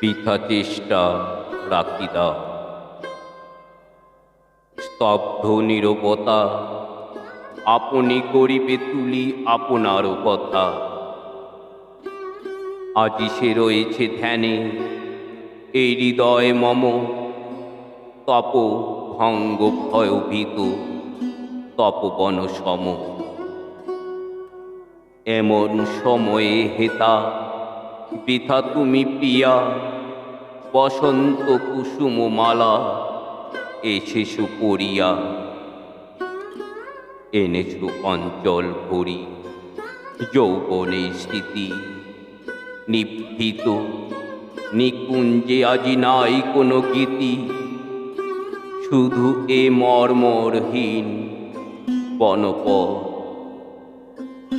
বৃথা চেষ্টা, রাখি দাও। স্তব্ধ নিরবতা, আপনি করিবে তুলি আপনারও কথা। আজি সে রয়েছে ধ্যানে, এই হৃদয় মম, তপ ভঙ্গ ভয়ভীত তপবন সম। এমন সময়ে হেতা বৃথা তুমি প্রিয়া, বসন্ত কুসুম মালা এসে সুপরিয়া এনেছু অঞ্চল ভরি, যৌবনে স্মৃতি নিভৃত, নিকুঞ্জে আজি নাই কোনো গীতি। শুধু এ মর্মরহীন বনপথ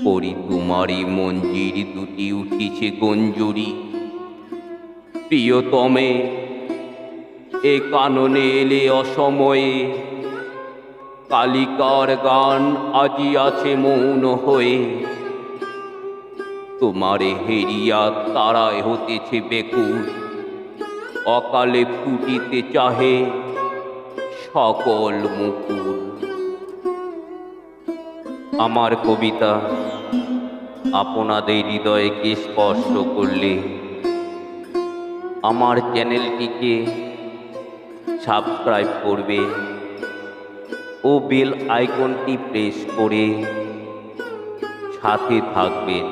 করি তোমারি মঞ্জির দুটি উঠিছে গঞ্জুরি। প্রিয়তমে, এ কাননে এলে অসময়ে। কালিকার গান আজি আছে মৌন হয়ে। তোমারে হেরিয়া তারায় হতেছে বেকুল। অকালে ফুটিতে চাহে সকল মুকুল। আমার কবিতা আপনাদের হৃদয়কে স্পর্শ করলে আমার চ্যানেলটিকে সাবস্ক্রাইব করবে ও বেল আইকনটি প্রেস করে সাথে থাকবেন।